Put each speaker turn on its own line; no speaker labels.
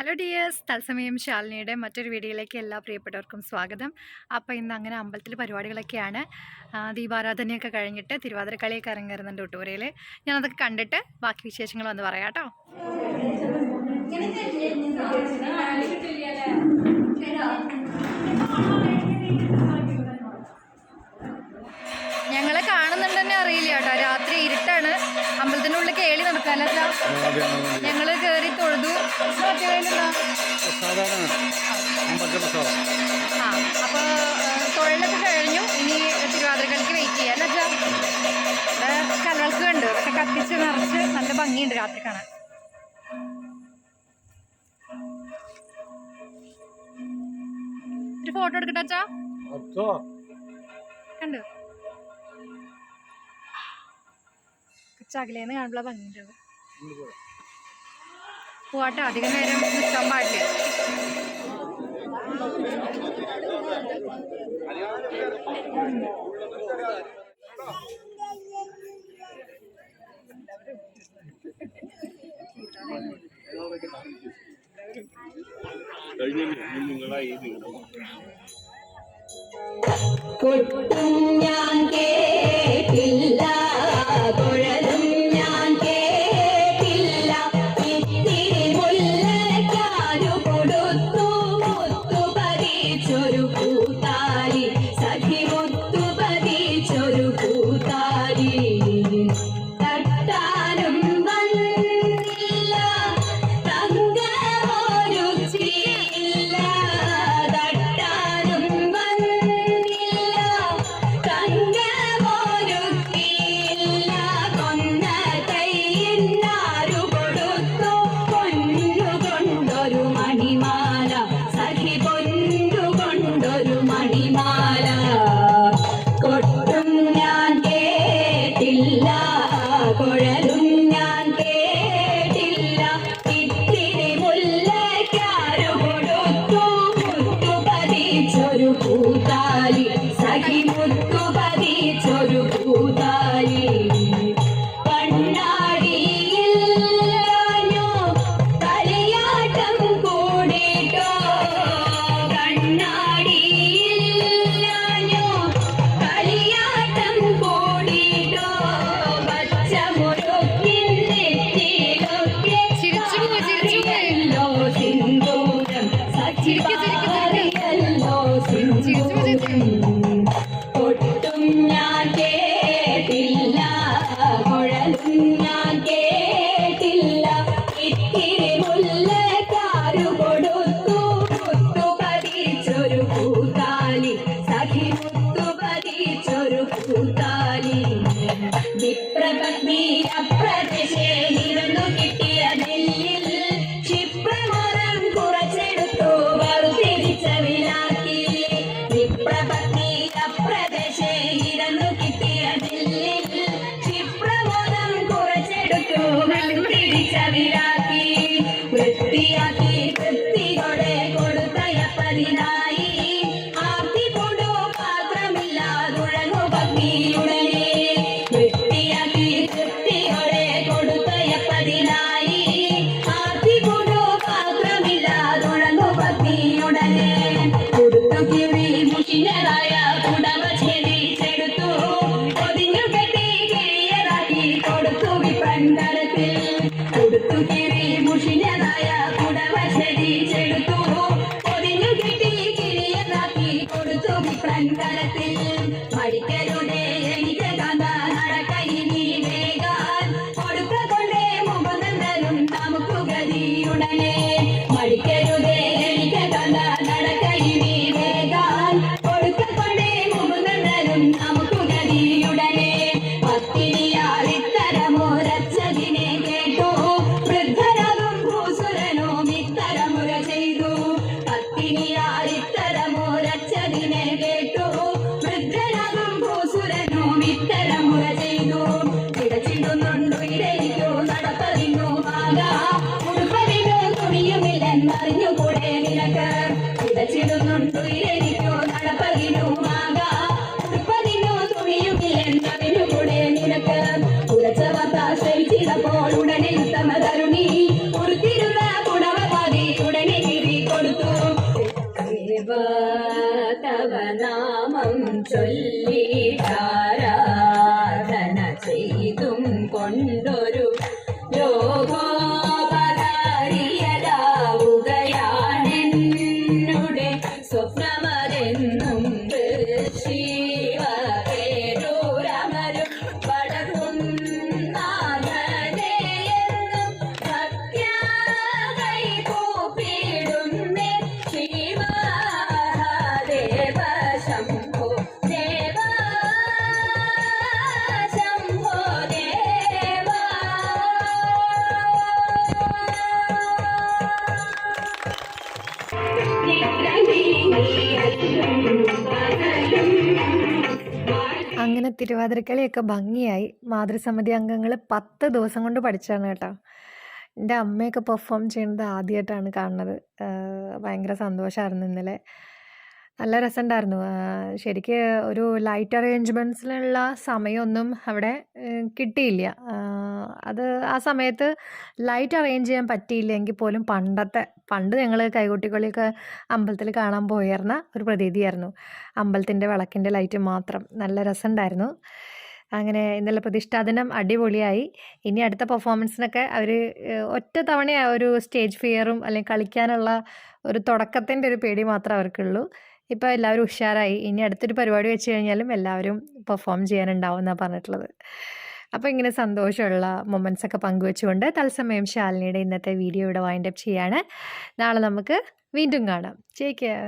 Hello dears തത്സമയം ശാലിനിയുടെ മറ്റൊരു വീഡിയോയിലേക്ക് എല്ലാ പ്രിയപ്പെട്ടവർക്കും സ്വാഗതം അപ്പോൾ ഇന്ന് അങ്ങനെ അമ്പലത്തിൽ പരിപാടികളൊക്കെയാണ് ദീപാരാധനയൊക്കെ കഴിഞ്ഞിട്ട് തിരുവാതിരക്കളിയൊക്കെ ഇറങ്ങിയിരുന്നുണ്ട് ഒട്ടൂരയിൽ ഞാനതൊക്കെ കണ്ടിട്ട് ബാക്കി വിശേഷങ്ങൾ വന്ന് പറയാം കേട്ടോ ഇങ്ങനെ സ്ഥലം ഞങ്ങൾ കയറി തൊഴുതു. ആ അപ്പോൾ തൊഴിലൊക്കെ കഴിഞ്ഞു. ഇനി തിരുവാതിരക്കലിക്ക് വെയിറ്റ് ചെയ്യാം. എന്നുവെച്ചാൽ കലകൾക്ക് കണ്ടു. അതൊക്കെ കത്തിച്ച് നിറച്ച് നല്ല ഭംഗിയുണ്ട് രാത്രി കാണാൻ. ഒരു ഫോട്ടോ എടുക്കട്ടെ അച്ഛാ? കണ്ടു? ചകലേന്ന് കാണുമ്പോൾ ഭംഗിയുണ്ടാവും പോട്ടെ അധികം നേരം നിൽക്കാൻ പാടില്ല
കഴിഞ്ഞില്ലേ ഞാൻ കേട്ടില്ല. കുഴൽ Mira, with the. மின்கலத்தில் படிக்கருடே എന്നറിഞ്ഞുകൂടെ നിനക്ക്? വിതച്ചിടുന്നുണ്ടു എനിക്കോ നടപ്പതിനുമാകാ. ഉടുപ്പതിനോ തുണിയുമില്ലെന്നറിഞ്ഞുകൂടെ നിനക്ക്. ഉറച്ച വത്താശ്രയിച്ചിടപ്പോൾ ഉടനെ സമതൽ
അങ്ങനെ തിരുവാതിരക്കളിയൊക്കെ ഭംഗിയായി. മാതൃസമിതി അംഗങ്ങൾ പത്ത് ദിവസം കൊണ്ട് പഠിച്ചാണ് കേട്ടോ. എന്റെ അമ്മയൊക്കെ പെർഫോം ചെയ്യുന്നത് ആദ്യമായിട്ടാണ് കാണുന്നത്. ഭയങ്കര സന്തോഷമായിരുന്നു ഇന്നലെ. നല്ല രസമുണ്ടായിരുന്നു. ശരിക്ക് ഒരു ലൈറ്റ് അറേഞ്ച്മെന്റ്സിനുള്ള സമയമൊന്നും അവിടെ കിട്ടിയില്ല. അത് ആ സമയത്ത് ലൈറ്റ് അറേഞ്ച് ചെയ്യാൻ പറ്റിയില്ലെങ്കിൽ പോലും പണ്ടത്തെ പണ്ട് ഞങ്ങൾ കൈകൊട്ടിക്കളിയൊക്കെ അമ്പലത്തിൽ കാണാൻ പോയിരുന്ന ഒരു പ്രതീതിയായിരുന്നു. അമ്പലത്തിന്റെ വിളക്കിന്റെ ലൈറ്റ് മാത്രം. നല്ല രസമുണ്ടായിരുന്നു. അങ്ങനെ ഇന്നലെ പ്രതിഷ്ഠാദിനം അടിപൊളിയായി. ഇനി അടുത്ത പെർഫോമൻസിനൊക്കെ അവർ ഒറ്റ തവണ ഒരു സ്റ്റേജ് ഫിയറും അല്ലെങ്കിൽ കളിക്കാനുള്ള ഒരു തുടക്കത്തിന്റെ ഒരു പേടി മാത്രമേ അവർക്കുള്ളൂ. ഇപ്പോൾ എല്ലാവരും ഉഷാറായി. ഇനി അടുത്തൊരു പരിപാടി വെച്ച് കഴിഞ്ഞാലും എല്ലാവരും പെർഫോം ചെയ്യാനുണ്ടാവും എന്നാണ് പറഞ്ഞിട്ടുള്ളത്. അപ്പോൾ ഇങ്ങനെ സന്തോഷമുള്ള മൊമെന്റ്സ് ഒക്കെ പങ്കുവെച്ചുകൊണ്ട് തത്സമയം ശാലിനിയുടെ ഇന്നത്തെ വീഡിയോ ഇവിടെ വൈൻഡപ്പ് ചെയ്യാണ്. നാളെ നമുക്ക് വീണ്ടും കാണാം. കെയർ